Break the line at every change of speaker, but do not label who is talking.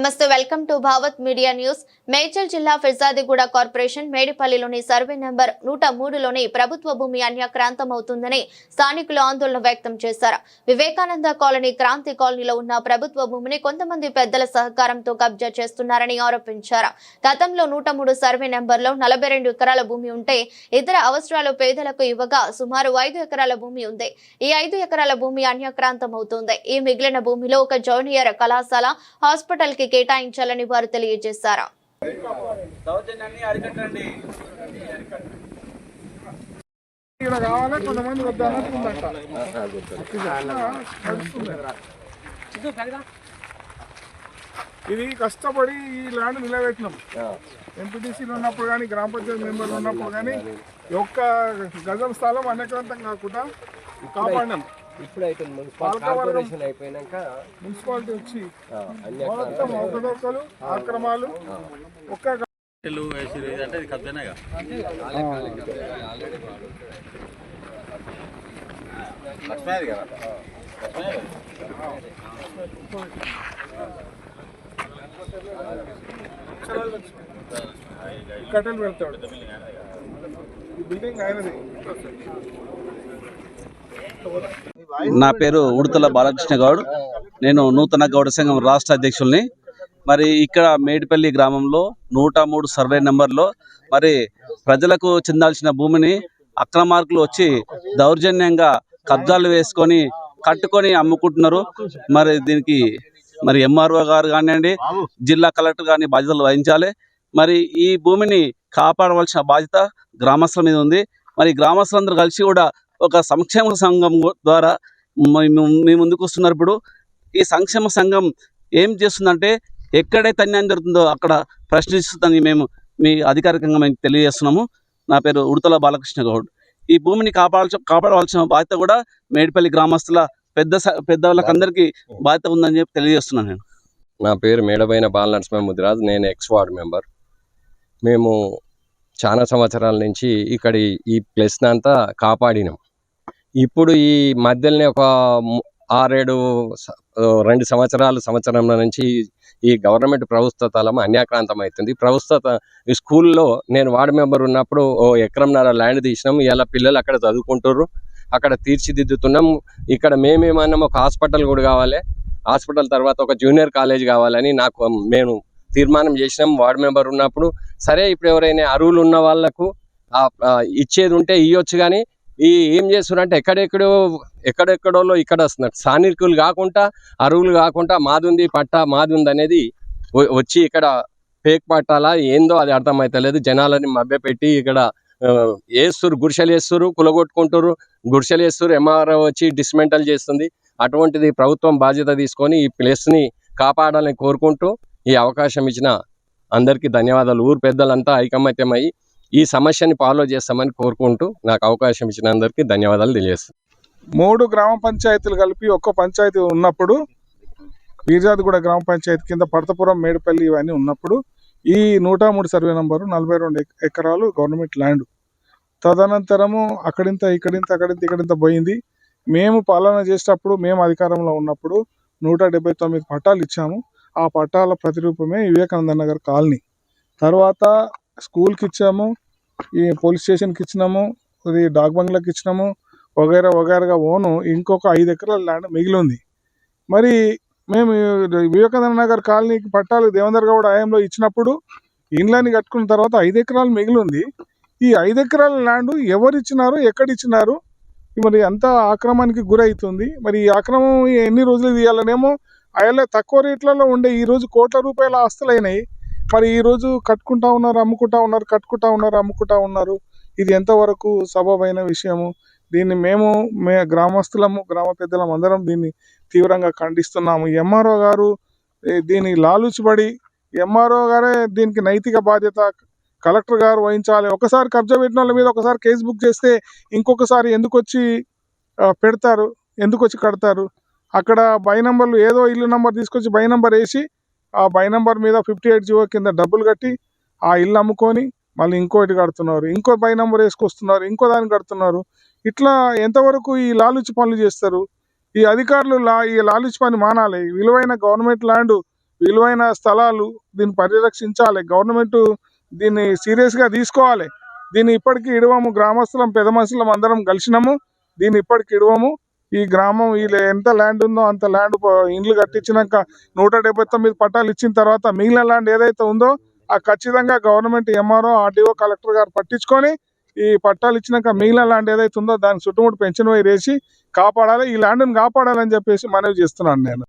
నమస్తే welcome to Bhavat media news. Medchal జిల్లా Peerzadiguda corporation మేడిపల్లిలోని సర్వే నెంబర్ నూట మూడులోని ప్రభుత్వ భూమి అన్యాక్రాంతమవుతుందని స్థానికులు ఆందోళన వ్యక్తం చేశారు. వివేకానంద కాలనీ క్రాంతి కాలనీలో ఉన్న ప్రభుత్వ భూమిని కొంతమంది పెద్దల సహకారంతో కబ్జా చేస్తున్నారని ఆరోపించారు. గతంలో నూట మూడు సర్వే నెంబర్లో నలభై రెండు ఎకరాల భూమి ఉంటే ఇతర అవసరాలు పేదలకు ఇవ్వగా సుమారు ఐదు ఎకరాల భూమి ఉంది. ఈ ఐదు ఎకరాల భూమి అన్యాక్రాంతమవుతుంది. ఈ మిగిలిన భూమిలో ఒక జూనియర్ కళాశాల హాస్పిటల్కి కేటాయించాలని వారు తెలియజేశారు.
దౌర్జన్యాన్ని అరికట్టండి.
ఇక్కడ కావాలా? కొంతమంది వద్దన్నట్టు ఉందంట. ఇది కష్టపడి ఈ ల్యాండ్ నిలబెట్టినాం. ఎంపీటీసీలు ఉన్నప్పుడు కానీ గ్రామ పంచాయతీ మెంబర్లు ఉన్నప్పుడు కానీ ఒక్క గజం స్థలం అనేకవంతం కాకుండా కాపాడినాం.
ఇప్పుడైతే మున్సిపల్ కార్పొరేషన్ అయిపోయినాక
మున్సిపాలిటీ వచ్చి మొత్తం అవకతవకలు ఆక్రమాలు ఒక్క
చెల్లు వేసిరు ఇదంటే ఇది కబ్జనేగా లక్ష్మీ కదా?
కట్టెలు పెడతాడు. ఈ బిల్డింగ్ ఆయనది.
నా పేరు ఉడతల బాలకృష్ణ గౌడ్. నేను నూతన గౌడ సంఘం రాష్ట్ర అధ్యక్షుల్ని. మరి ఇక్కడ మేడిపల్లి గ్రామంలో నూట మూడు సర్వే నెంబర్లో మరి ప్రజలకు చెందాల్సిన భూమిని అక్రమార్కులు వచ్చి దౌర్జన్యంగా కబ్జాలు వేసుకొని కట్టుకొని అమ్ముకుంటున్నారు. మరి దీనికి మరి ఎంఆర్ఓ గారు కానివ్వండి జిల్లా కలెక్టర్ కానీ బాధ్యతలు వహించాలి. మరి ఈ భూమిని కాపాడవలసిన బాధ్యత గ్రామస్తుల మీద ఉంది. మరి గ్రామస్తులందరూ కలిసి కూడా ఒక సంక్షేమ సంఘం ద్వారా మేము మీ ముందుకు వస్తున్నారు. ఇప్పుడు ఈ సంక్షేమ సంఘం ఏం చేస్తుందంటే ఎక్కడైతే అన్యాయం జరుగుతుందో అక్కడ ప్రశ్నిస్తుందని మేము మీ అధికారికంగా మేము తెలియజేస్తున్నాము. నా పేరు ఉడతల బాలకృష్ణ గౌడ్. ఈ భూమిని కాపాడాల్సి కాపాడవలసిన బాధ్యత కూడా మేడిపల్లి గ్రామస్తుల పెద్ద స- పెద్దవాళ్ళకందరికీ బాధ్యత ఉందని చెప్పి తెలియజేస్తున్నాను నేను.
నా పేరు మేడబైన బాలనరసింహ ముదిరాజ్. నేను ఎక్స్ వార్డ్ మెంబర్. మేము చాలా సంవత్సరాల నుంచి ఇక్కడ ఈ- ప్లేస్ని అంతా కాపాడినాం. ఇప్పుడు ఈ మధ్యలోనే ఒక ఆరేడు రెండు సంవత్సరాలు సంవత్సరం నుంచి ఈ గవర్నమెంట్ ప్రభుత్వ తలం అన్యాక్రాంతం అవుతుంది ప్రభుత్వ ఈ స్కూల్లో నేను వార్డు మెంబర్ ఉన్నప్పుడు ఓ ఎకరంన్నర ల్యాండ్ తీసినాం. ఇలా పిల్లలు అక్కడ చదువుకుంటారు అక్కడ తీర్చిదిద్దుతున్నాం. ఇక్కడ మేమేమన్నాం ఒక హాస్పిటల్ కూడా కావాలి. హాస్పిటల్ తర్వాత ఒక జూనియర్ కాలేజ్ కావాలని నాకు మేము తీర్మానం చేసినాం వార్డు మెంబర్ ఉన్నప్పుడు. సరే ఇప్పుడు ఎవరైనా అరువులు ఉన్న వాళ్ళకు ఇచ్చేది ఉంటే ఇవ్వచ్చు కానీ ఈ ఏం చేస్తున్నారంటే ఎక్కడెక్కడో ఎక్కడెక్కడోలో ఇక్కడ వస్తున్నారు. స్థానికులు కాకుండా అరువులు కాకుండా మాదుంది పట్ట మాదుంది అనేది వచ్చి ఇక్కడ పేక్ పట్టాలా ఏందో అది అర్థమవుతలేదు జనాలని మభ్యపెట్టి ఇక్కడ వేస్తురు గుడిసెలు వేస్తురు కులగొట్టుకుంటారు గుడిసెలు వేస్తురు ఎంఆర్ఓ వచ్చి డిస్మెంటల్ చేస్తుంది. అటువంటిది ప్రభుత్వం బాధ్యత తీసుకొని ఈ ప్లేస్ని కాపాడాలని కోరుకుంటూ ఈ అవకాశం ఇచ్చిన అందరికీ ధన్యవాదాలు. ఊరు పెద్దలంతా ఐకమత్యమై ఈ సమస్యని ఫాలో చేస్తామని కోరుకుంటూ నాకు అవకాశం ఇచ్చిన అందరికీ ధన్యవాదాలు తెలియజేస్తాను.
మూడు గ్రామ పంచాయతీలు కలిపి ఒక్క పంచాయతీ ఉన్నప్పుడు వీర్జాదిగూడ గ్రామ పంచాయతీ కింద పడతపురం మేడిపల్లి ఇవన్నీ ఉన్నప్పుడు ఈ నూట మూడు సర్వే నంబరు నలభై రెండు ఎకరాలు గవర్నమెంట్ ల్యాండ్. తదనంతరము అక్కడింత ఇక్కడింత అక్కడింత ఇక్కడింత పోయింది. మేము పాలన చేసేటప్పుడు మేము అధికారంలో ఉన్నప్పుడు నూట డెబ్బై తొమ్మిది పట్టాలు ఇచ్చాము. ఆ పట్టాల ప్రతిరూపమే వివేకానంద నగర్ కాలనీ. తర్వాత స్కూల్కి ఇచ్చాము ఈ పోలీస్ స్టేషన్కి ఇచ్చినాము ఇది డాక్ బంగ్లాకి ఇచ్చినాము వగైరా వగైరాగా ఓను ఇంకొక ఐదు ఎకరాల ల్యాండ్ మిగిలి ఉంది మరి మేము వివేకానంద నగర్ కాలనీకి పట్టాలు దేవేందర్ గౌడ్ ఆయంలో ఇచ్చినప్పుడు ఇండ్లని కట్టుకున్న తర్వాత ఐదు ఎకరాలు మిగిలి ఉంది ఈ ఐదు ఎకరాల ల్యాండ్ ఎవరు ఇచ్చినారు ఎక్కడ ఇచ్చినారు? మరి అంత ఆక్రమణకి గురవుతుంది మరి ఈ ఆక్రమం ఎన్ని రోజులు తీయాలనేమో అయ్యలే తక్కువ రేట్లలో ఉండే ఈరోజు కోట్ల రూపాయల ఆస్తులు అయినాయి మరి ఈ రోజు కట్టుకుంటా ఉన్నారు అమ్ముకుంటా ఉన్నారు కట్టుకుంటా ఉన్నారు అమ్ముకుంటా ఉన్నారు. ఇది ఎంతవరకు సబబైన విషయము? దీన్ని మేము మే గ్రామస్తులము గ్రామ పెద్దలం అందరం దీన్ని తీవ్రంగా ఖండిస్తున్నాము. ఎంఆర్ఓ గారు దీన్ని లాలుచిపడి ఎంఆర్ఓ గారే దీనికి నైతిక బాధ్యత. కలెక్టర్ గారు వహించాలి. ఒకసారి కబ్జా పెట్టిన వాళ్ళ మీద ఒకసారి కేసు బుక్ చేస్తే ఇంకొకసారి ఎందుకు వచ్చి పెడతారు? ఎందుకు వచ్చి కడతారు? అక్కడ బై నంబర్లు ఏదో ఇల్లు నంబర్ తీసుకొచ్చి బై నంబర్ వేసి ఆ బై నెంబర్ మీద ఫిఫ్టీ ఎయిట్ జీవో కింద డబ్బులు కట్టి ఆ ఇల్లు అమ్ముకొని మళ్ళీ ఇంకోటి కడుతున్నారు. ఇంకో బై నెంబర్ వేసుకొస్తున్నారు ఇంకో దాన్ని కడుతున్నారు. ఇట్లా ఎంతవరకు ఈ లాలుచి పనులు చేస్తారు? ఈ అధికారులు లా ఈ లాలుచి పని మానాలి. విలువైన గవర్నమెంట్ ల్యాండ్ విలువైన స్థలాలు దీన్ని పరిరక్షించాలి. గవర్నమెంట్ దీన్ని సీరియస్గా తీసుకోవాలి. దీన్ని ఇప్పటికీ ఇడవము గ్రామస్తులం పెద్ద మనుషులం అందరం కలిసినాము. దీన్ని ఇప్పటికి ఇడవము. ఈ గ్రామం వీళ్ళు ఎంత ల్యాండ్ ఉందో అంత ల్యాండ్ ఇండ్లు కట్టించినాక నూట డెబ్బై తొమ్మిది పట్టాలు ఇచ్చిన తర్వాత మిగిలిన ల్యాండ్ ఏదైతే ఉందో ఆ ఖచ్చితంగా గవర్నమెంట్ ఎంఆర్ఓ ఆర్డీఓ కలెక్టర్ గారు పట్టించుకొని ఈ పట్టాలు ఇచ్చినాక మిగిలిన ల్యాండ్ ఏదైతే ఉందో దాని చుట్టుముట్టు పెంచిన వేసి కాపాడాలి. ఈ ల్యాండ్ని కాపాడాలని చెప్పేసి మనవి చేస్తున్నాను నేను.